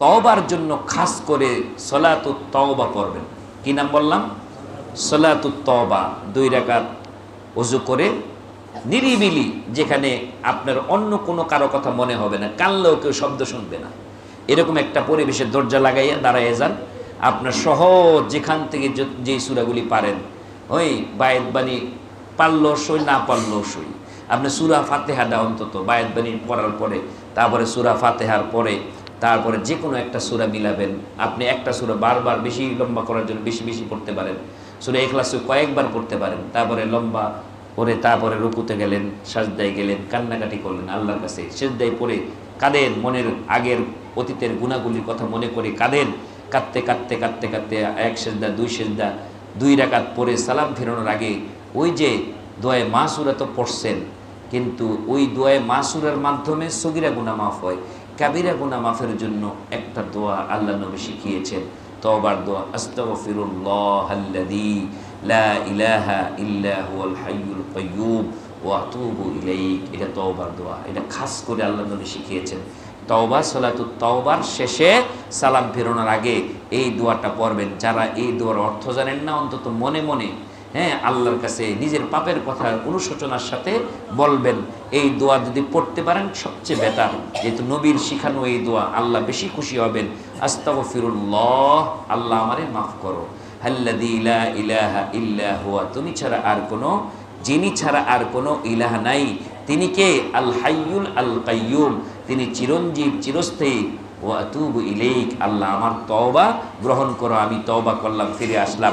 তওবার জন্য খাস করে সলাতু তওবা করবেন কি নাম বললাম? সলাতু তওবা, দুই রাকাত অজু করে নিরিবিলি যেখানে আপনার অন্য কোনো কারও কথা মনে হবে না, কানলেও কেউ শব্দ শুনবে না। এরকম একটা পরিবেশে দরজা লাগাইয়া দাঁড়াইয়া যান। আপনার সহজ যেখান থেকে যে- যেই সুরাগুলি পারেন। ওই বায়েত বাণী পারল সই, না পারল সই। আপনি সুরা ফাতেহাটা অন্তত বায়েত বাণী পড়ার পরে, তারপরে সুরা ফাতেহার পরে তারপরে যে কোনো একটা সুরা মিলাবেন। আপনি একটা সুরা বারবার বেশি লম্বা করার জন্য বেশি বেশি পড়তে পারেন। সুরা এখলাসে কয়েকবার পড়তে পারেন। তারপরে লম্বা পরে তারপরে রুকুতে গেলেন, সাজদায় গেলেন, কান্নাকাটি করলেন আল্লাহর কাছে। সেজদায় পড়ে কাঁদেন মনের আগের অতীতের গুণাগুলির কথা মনে করে কাঁদেন। কাঁদতে কাঁদতে কাঁদতে কাঁদতে এক সেজদা, দুই সেজদা, দুই রাকাত পরে সালাম ফেরানোর আগে ওই যে দোয়ে মাসুরা তো পড়ছেন, কিন্তু ওই দোয়ে মাসুরার মাধ্যমে সগিরা গুণা মাফ হয়। কাবিরা গুণা মাফের জন্য একটা দোয়া আল্লাহ নবী শিখিয়েছেন। তওবার দোয়া আস্তাগফিরুল্লাহ ইল্লা ওয়া এটা তওবার দোয়া, এটা খাস করে আল্লাহ নবী শিখিয়েছেন। তওবা সলাতু তওবার শেষে সালাম ফেরানোর আগে এই দোয়াটা পড়বেন। যারা এই দোয়ার অর্থ জানেন না, অন্তত মনে মনে হ্যাঁ আল্লাহর কাছে নিজের পাপের কথা অনুশোচনার সাথে বলবেন। এই দোয়া যদি পড়তে পারেন, সবচেয়ে বেটার যেহেতু নবীর শিখানো এই দোয়া, আল্লাহ বেশি খুশি হবেন। আস্তাগফিরুল্লাহ, আল্লাহ আমারে মাফ করো। ইলাহা ইল্লা হুয়া, তুমি ছাড়া আর কোনো, যিনি ছাড়া আর কোনো ইলাহ নাই। তিনি কে? আল হাইয়ুল আল কাইয়ুম তিনি চিরঞ্জীব, চিরস্থায়ী। ও আতুবু ইলেইক। আল্লাহ আমার তওবা গ্রহণ করো, আমি তওবা করলাম, ফিরে আসলাম।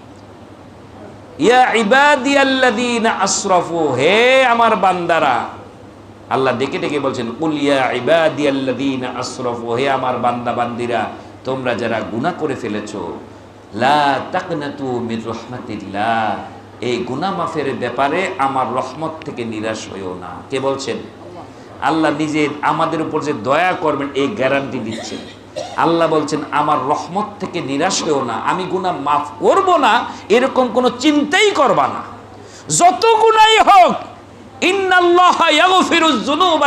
ইয়া ইবাদিয়াল্লাযীনা আসরাফু হে আমার বান্দারা। আল্লাহ ডেকে ডেকে বলছেন কুল ইয়া ইবাদিয়াল্লাযীনা আসরাফু হে আমার বান্দা বান্দিরা তোমরা যারা গুনাহ করে ফেলেছো লা তাকনাতু মির রাহমাতিল্লাহ এই গুনাহ মাফের ব্যাপারে আমার রহমত থেকে নিরাশ হইও না। কে বলছেন? আল্লাহ। নিজে আমাদের উপর যে দয়া করবেন এই গ্যারান্টি দিচ্ছেন। আল্লাহ বলছেন আমার রহমত থেকে নিরাশ হয়েও না আমি গুনাহ মাফ করব না এরকম কোনো চিন্তাই করবা না। যত গুনাই হোক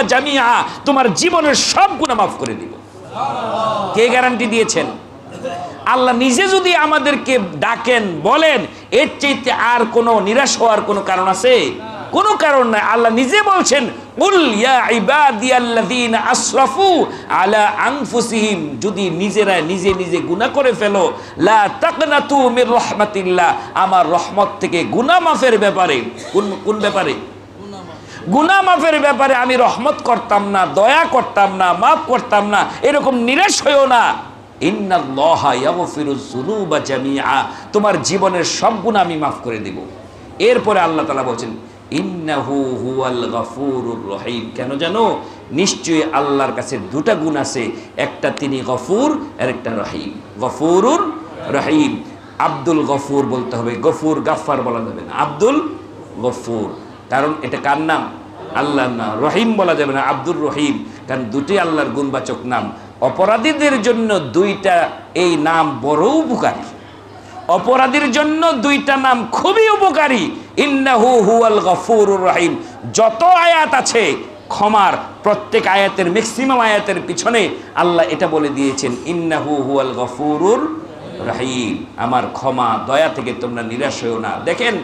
জামিআ তোমার জীবনের সব গুনাহ মাফ করে দিব। কে গ্যারান্টি দিয়েছেন? আল্লাহ নিজে যদি আমাদেরকে ডাকেন বলেন এর চাইতে আর কোনো নিরাশ হওয়ার কোনো কারণ আছে? কোনো কারণ নাই। আল্লাহ নিজে বলছেন যদি নিজেরা নিজে নিজে গুনাহ করে ফেলো আমার রহমত থেকে গুনাহ মাফের ব্যাপারে কোন কোন ব্যাপারে? গুনাহ মাফের ব্যাপারে আমি রহমত করতাম না, দয়া করতাম না, মাফ করতাম না, এরকম নিরাশ হইও না। তোমার জীবনের সব গুনাহ আমি মাফ করে দেব। এরপরে আল্লাহ তাআলা বলছেন ইন্নাহু হুয়াল গফুরুর রহিম। কেন জানো? নিশ্চয়ই আল্লাহর কাছে দুটা গুণ আছে। একটা তিনি গফুর আর একটা রহিম। গফুরুর রহিম। আব্দুল গফুর বলতে হবে। গফুর গাফফার বলা যাবে না। আব্দুল গফুর। কারণ এটা কার নাম? আল্লাহর নাম। রহিম বলা যাবে না, আব্দুর রহিম। কারণ দুটি আল্লাহর গুণবাচক নাম। অপরাধীদের জন্য দুইটা এই নাম বড় উপকারী। অপরাধীর জন্য দুইটা নাম খুবই উপকারী। ইন্নাহু হুয়াল গফুরুর রহিম। যত আয়াত আছে, ক্ষমার প্রত্যেক আয়াতের ম্যাক্সিমাম আয়াতের পিছনে আল্লাহ এটা বলে দিয়েছেন, ইন্নাহু হুয়াল গফুরুর রহিম। আমার ক্ষমা, দয়া থেকে তোমরা নিরাশ হয়েও না। দেখেন,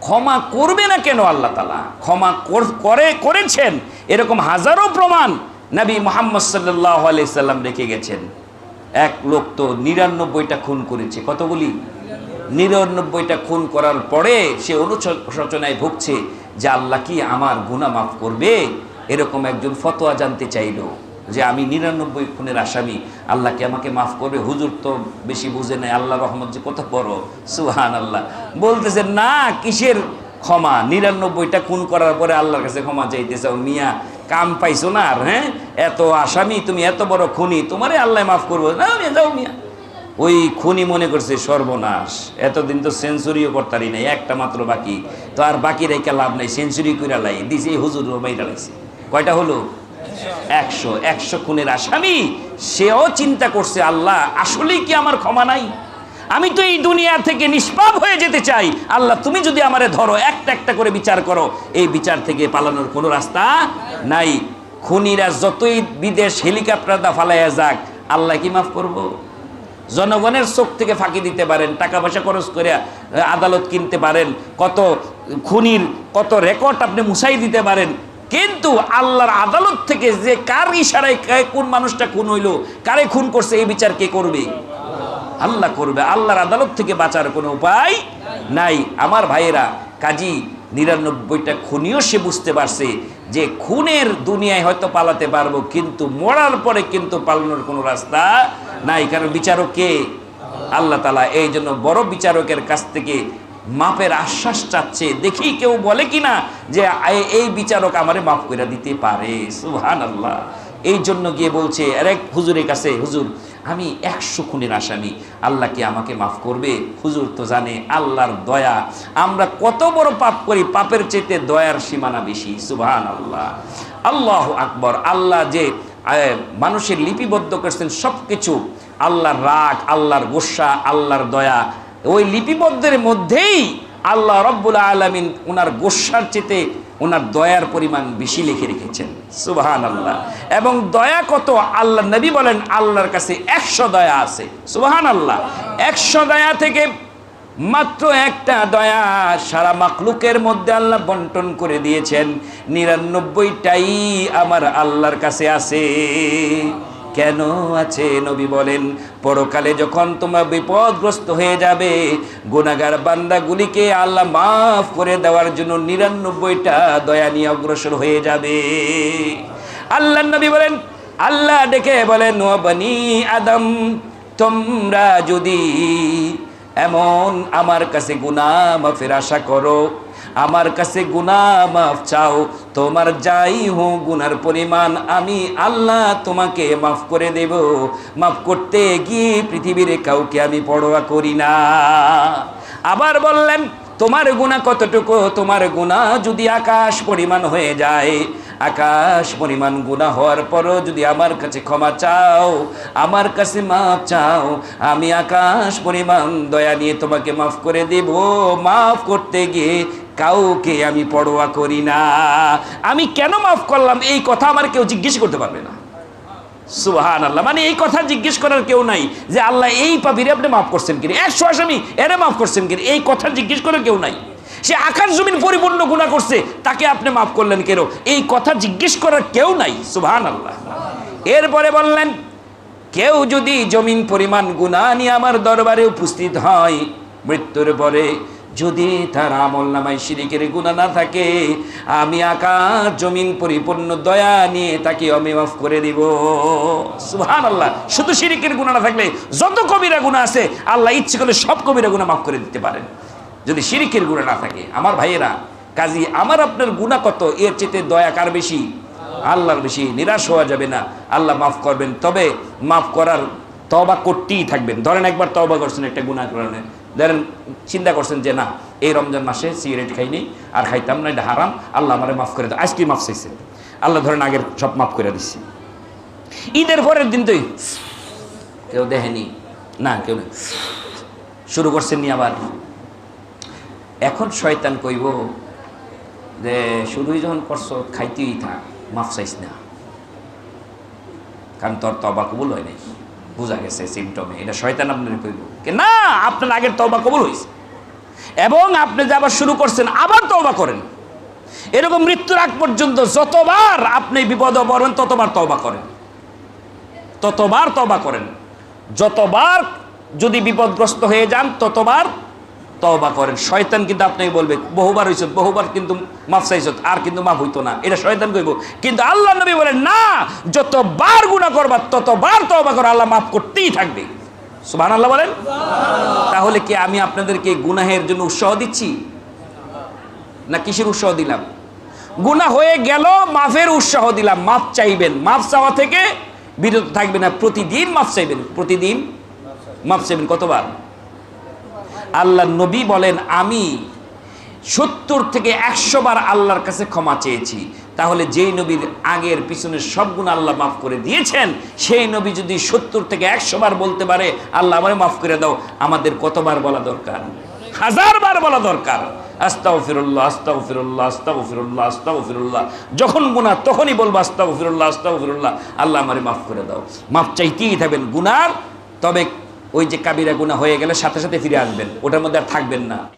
ক্ষমা করবে না কেন আল্লাহ তালা ক্ষমা কর- করে, করেছেন। এরকম হাজারো প্রমাণ নবী মোহাম্মদ সাল্লাহ সাল্লাম রেখে গেছেন। এক লোক তো নিরানব্বইটা খুন করেছে। কতগুলি নিরানব্বইটা খুন করার পরে সে অনুশোচনায় ভুগছে যে আল্লাহ কি আমার গুনাহ মাফ করবে? এরকম একজন ফতোয়া জানতে চাইলো যে আমি নিরানব্বই খুনের আসামি। আল্লাহকে আমাকে মাফ করবে? হুজুর তো বেশি বুঝে নেই আল্লাহ রহমত যে কত বড়। সুহান আল্লাহ বলতেছে, না, কিসের ক্ষমা? নিরানব্বইটা খুন করার পরে আল্লাহর কাছে ক্ষমা চাইতেছে। মিয়া, কাম পাইছো না আর হ্যাঁ? এত আসামি, তুমি এত বড় খুনি, তোমারে আল্লাহ মাফ করব? না যাও মিয়া। ওই খুনি মনে করছে সর্বনাশ। এতদিন তো সেঞ্চুরিও করতারি নাই, একটা মাত্র বাকি। তো আর বাকি রেখে লাভ নাই, সেঞ্চুরি করে লাই, দিছে হুজুর ডালাইছে কয়টা হলো? একশো। একশো খুনের আসামি, সেও চিন্তা করছে, আল্লাহ, আসলেই কি আমার ক্ষমা নাই? আমি তো এই দুনিয়া থেকে নিষ্পাপ হয়ে যেতে চাই। আল্লাহ, তুমি যদি আমারে ধরো, একটা একটা করে বিচার করো, এই বিচার থেকে পালানোর কোনো রাস্তা নাই। খুনিরা যতই বিদেশ হেলিকপ্টার দা ফালাইয়া যাক, আল্লাহ কি মাফ করব? জনগণের চোখ থেকে ফাঁকি দিতে পারেন, টাকা পয়সা খরচ করে আদালত কিনতে পারেন, কত খুনির, কত রেকর্ড আপনি মুছাই দিতে পারেন। কিন্তু আল্লাহর আদালত থেকে যে কার ইশারায় কোন মানুষটা খুন হইল, কারে খুন করছে, এই বিচার কে করবে? আল্লাহ করবে। আল্লাহর আদালত থেকে বাঁচার কোনো উপায় নাই। আমার ভাইয়েরা, কাজী নিরানব্বইটা খুনিও সে বুঝতে পারছে যে খুনের দুনিয়ায় হয়তো পালাতে পারব, কিন্তু মরার পরে কিন্তু পালানোর কোনো রাস্তা নাই। কারণ বিচারক কে আল্লাহ তালা এই জন্য বড় বিচারকের কাছ থেকে মাপের আশ্বাস চাচ্ছে। দেখি কেউ বলে কি না যে এই বিচারক আমারে মাফ করে দিতে পারে। সুহান আল্লাহ এই জন্য গিয়ে বলছে আরেক হুজুরের কাছে, হুজুর আমি একশো খুনের আসামি। আল্লাহ কি আমাকে মাফ করবে? হুজুর তো জানে, আল্লাহর দয়া। আমরা কত বড় পাপ করি, পাপের চেতে দয়ার সীমানা বেশি। সুবহান আল্লাহ আল্লাহ আকবর। আল্লাহ যে মানুষের লিপিবদ্ধ করছেন সব কিছু আল্লাহর রাগ, আল্লাহর গোসা, আল্লাহর দয়া। ওই লিপিবদ্ধের মধ্যেই আল্লাহ রব্বুল আলমিন ওনার গোসার চেতে ওনার দয়ার পরিমাণ বেশি লিখে রেখেছেন। সুবাহান আল্লাহ এবং দয়া কত? আল্লাহ নবী বলেন, আল্লাহর কাছে একশো দয়া আছে। সুবাহান আল্লাহ একশো দয়া থেকে মাত্র একটা দয়া সারা মাকলুকের মধ্যে আল্লাহ বন্টন করে দিয়েছেন। নিরানব্বইটাই আমার আল্লাহর কাছে আছে। কেন আছে? নবী বলেন, পরকালে যখন তোমরা বিপদগ্রস্ত হয়ে যাবে গুনাগার বান্দাগুলিকে আল্লাহ মাফ করে দেওয়ার জন্য নিরানব্বইটা দয়া নিয়ে অগ্রসর হয়ে যাবে। আল্লাহ নবী বলেন, আল্লাহ ডেকে বলেন বনি আদম, তোমরা যদি এমন আমার কাছে গুনা মাফের আশা করো আমার কাছে গুনা মাফ চাও, তোমার যাই হোক গুনার পরিমাণ আমি আল্লাহ তোমাকে মাফ করে দেব। মাফ করতে গিয়ে পৃথিবীর কাউকে আমি পড়োয়া করি না। আবার বললেন, তোমার গুণা কতটুকু? তোমার গুণা যদি আকাশ পরিমাণ হয়ে যায়, আকাশ পরিমাণ গুণা হওয়ার পরও যদি আমার কাছে ক্ষমা চাও, আমার কাছে মাফ চাও, আমি আকাশ পরিমাণ দয়া নিয়ে তোমাকে মাফ করে দেব। মাফ করতে গিয়ে কাউকে আমি পড়োয়া করি না। আমি কেন মাফ করলাম? এই কথা আমার কেউ জিজ্ঞেস করতে পারবে না। সুহান আল্লাহ মানে এই কথা জিজ্ঞেস করার কেউ নাই যে আল্লাহ এই পাপিরে আপনি মাফ করছেন কিনা। একশো আসামি এরে মাফ করছেন কিনা? এই কথা জিজ্ঞেস করার কেউ নাই। সে আকাশ জমিন পরিপূর্ণ গুণা করছে, তাকে আপনি মাফ করলেন কেন? এই কথা জিজ্ঞেস করার কেউ নাই। সুহান আল্লাহ এরপরে বললেন, কেউ যদি জমিন পরিমাণ গুণা নিয়ে আমার দরবারে উপস্থিত হয়, মৃত্যুর পরে যদি তার আমল নামায় শিরিকের গুণা না থাকে, আমি আকাশ জমিন পরিপূর্ণ দয়া নিয়ে তাকে আমি মাফ করে দিব। সুহান আল্লাহ শুধু শিরিকের গুণা না থাকলে যত কবিরা গুণা আছে, আল্লাহ ইচ্ছে করলে সব কবিরা গুণা মাফ করে দিতে পারেন। যদি শিরিকের গুণা না থাকে, আমার ভাইয়েরা, কাজী, আমার আপনার গুণা কত? এর চেতে দয়া কার বেশি? আল্লাহর বেশি, নিরাশ হওয়া যাবে না। আল্লাহ মাফ করবেন, তবে মাফ করার তবা করতেই থাকবেন। ধরেন একবার তবা করছেন একটা গুণা কারণে। ধরেন চিন্তা করছেন যে না, এই রমজান মাসে সিগারেট খাইনি, আর খাইতাম না, এটা হারাম, আল্লাহ আমারে মাফ করে দেয় আজকে মাফ চাইছে। আল্লাহ ধরেন আগের সব মাফ করে দিচ্ছি ঈদের পরের দিন তুই কেউ দেখেনি, না, কেউ শুরু করছেন নি আবার। এখন শয়তান কইব যে শুধুই যখন করছ, খাইতেই থাক, মাফ চাইস না। কারণ তোর তবা কবুল হয় নাই। বোঝা গেছে সিমটমে এটা শয়তান আপনার কে না, আপনার আগের তওবা কবুল হয়েছে এবং আপনি যে আবার শুরু করছেন, আবার তবা করেন। এরকম মৃত্যুর আগ পর্যন্ত যতবার আপনি বিপদে পড়েন ততবার তবা করেন। ততবার তবা করেন। যতবার যদি বিপদগ্রস্ত হয়ে যান, ততবার তবা করেন। শয়তান কিন্তু আপনাকে বলবে, বহুবার হয়েছে বহুবার কিন্তু মাফ চাইছ, আর কিন্তু মাফ হইতো না। এটা শয়তান কইব। কিন্তু আল্লাহ নবী বলেন, না, যতবার গুণা করবা, ততবার তবা করো, আল্লাহ মাফ করতেই থাকবে। সুবহান আল্লাহ বলেন। তাহলে কি আমি আপনাদেরকে গুনাহের জন্য উৎসাহ দিচ্ছি? না কিসের উৎসাহ দিলাম? গুনাহ হয়ে গেল, মাফের উৎসাহ দিলাম। মাফ চাইবেন। মাফ চাওয়া থেকে বিরত থাকবেন না। প্রতিদিন মাফ চাইবেন। প্রতিদিন মাফ চাইবেন। কতবার? আল্লাহ নবী বলেন, আমি সত্তর থেকে একশো বার আল্লাহর কাছে ক্ষমা চেয়েছি। তাহলে যেই নবীর আগের পিছনের সব গুণ আল্লাহ মাফ করে দিয়েছেন, সেই নবী যদি সত্তর থেকে একশো বার বলতে পারে, আল্লাহ আমারে মাফ করে দাও। আমাদের কতবার বলা দরকার? হাজার বার বলা দরকার। আস্তাও ফিরুল্লাহ আস্তাও ফিরুল্লাহ আস্তাও ফিরুল্লাহ আস্তাও ফিরুল্লাহ যখন গুণা তখনই বলব আস্তাও ফিরুল্লাহ আস্তাও ফিরুল্লাহ আল্লাহ আমারে মাফ করে দাও। মাফ চাইতেই থাকবেন। গুনার তবে ওই যে কাবিরা গুণা হয়ে গেলে সাথে সাথে ফিরে আসবেন। ওটার মধ্যে আর থাকবেন না।